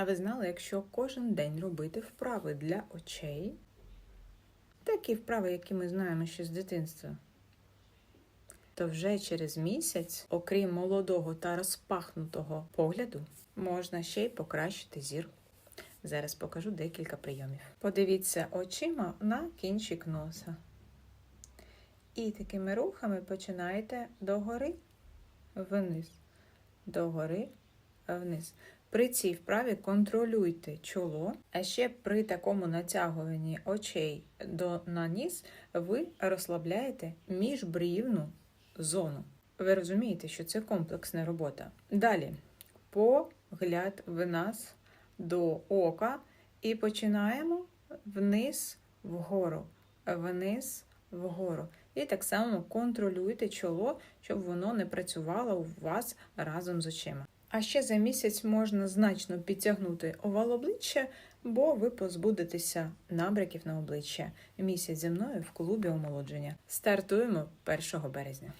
А ви знали, якщо кожен день робити вправи для очей, такі вправи, які ми знаємо ще з дитинства, то вже через місяць, окрім молодого та розпахнутого погляду, можна ще й покращити зір. Зараз покажу декілька прийомів. Подивіться очима на кінчик носа. І такими рухами починаєте догори вниз, догори вниз. При цій вправі контролюйте чоло, а ще при такому натягуванні очей до на ніс ви розслабляєте міжбрівну зону. Ви розумієте, що це комплексна робота. Далі погляд в нас до ока і починаємо вниз вгору, вниз вгору. І так само контролюйте чоло, щоб воно не працювало у вас разом з очима. А ще за місяць можна значно підтягнути овал обличчя, бо ви позбудетеся набряків на обличчя. Місяць зі мною в клубі омолодження. Стартуємо 1 березня.